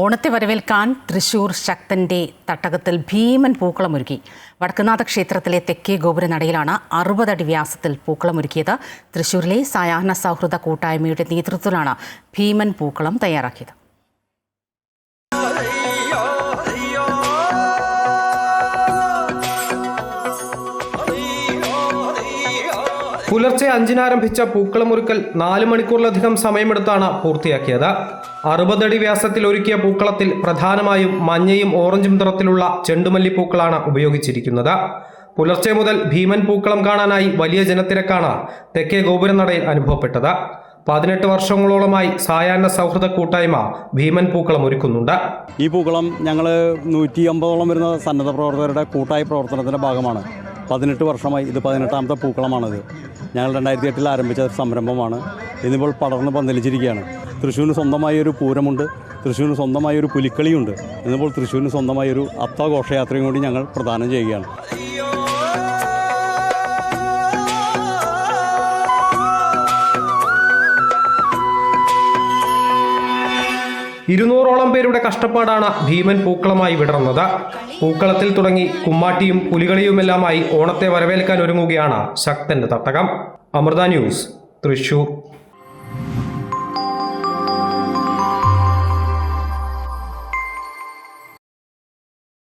ഓണത്തെ വരവേൽക്കാൻ തൃശൂർ ശക്തന്റെ തട്ടകത്തിൽ ഭീമൻ പൂക്കളമൊരുക്കി. വടക്കുനാഥ ക്ഷേത്രത്തിലെ തെക്കേ ഗോപുരനടയിലാണ് അറുപതടി വ്യാസത്തിൽ പൂക്കളമൊരുക്കിയത്. തൃശൂരിലെ സായാഹ്ന സൗഹൃദ കൂട്ടായ്മയുടെ നേതൃത്വത്തിലാണ് ഭീമൻ പൂക്കളം തയ്യാറാക്കിയത്. പുലർച്ചെ അഞ്ചിനാരംഭിച്ച പൂക്കളമൊരുക്കൽ നാല് മണിക്കൂറിലധികം സമയമെടുത്താണ് പൂർത്തിയാക്കിയത്. അറുപതടി വ്യാസത്തിൽ ഒരുക്കിയ പൂക്കളത്തിൽ പ്രധാനമായും മഞ്ഞയും ഓറഞ്ചും നിറത്തിലുള്ള ചെണ്ടുമല്ലിപ്പൂക്കളാണ് ഉപയോഗിച്ചിരിക്കുന്നത്. പുലർച്ചെ മുതൽ ഭീമൻ പൂക്കളം കാണാനായി വലിയ ജനത്തിരക്കാണ് തെക്കേ ഗോപുരനടയിൽ അനുഭവപ്പെട്ടത്. പതിനെട്ട് വർഷങ്ങളോളമായി സായാഹ്ന സൗഹൃദ കൂട്ടായ്മ ഭീമൻ പൂക്കളം ഒരുക്കുന്നുണ്ട്. ഈ പൂക്കളം ഞങ്ങൾ നൂറ്റി അമ്പതോളം വരുന്ന സന്നദ്ധ പ്രവർത്തകരുടെ കൂട്ടായ പ്രവർത്തനത്തിന്റെ ഭാഗമാണ്. പതിനെട്ട് വർഷമായി ഇത് പതിനെട്ടാമത്തെ പൂക്കളമാണിത്. ഞങ്ങൾ രണ്ടായിരത്തി എട്ടിൽ ആരംഭിച്ച സംരംഭമാണ്. ഇന്നിപ്പോൾ പടർന്ന് പന്തലിച്ചിരിക്കുകയാണ്. തൃശ്ശൂരിന് സ്വന്തമായ ഒരു പൂരമുണ്ട്. തൃശ്ശൂരിന് സ്വന്തമായ ഒരു പുലിക്കളിയുണ്ട്. ഇന്നിപ്പോൾ തൃശ്ശൂരിന് സ്വന്തമായ ഒരു അത്തഘോഷയാത്രയും കൂടി ഞങ്ങൾ പ്രദാനം ചെയ്യുകയാണ്. ഇരുന്നൂറോളം പേരുടെ കഷ്ടപ്പാടാണ് ഭീമൻ പൂക്കളമായി വിടർന്നത്. പൂക്കളത്തിൽ തുടങ്ങി കുമ്മാട്ടിയും പുലികളിയുമെല്ലാമായി ഓണത്തെ വരവേൽക്കാൻ ഒരുങ്ങുകയാണ് ശക്തന്റെ തട്ടകം. അമൃത ന്യൂസ് തൃശൂർ.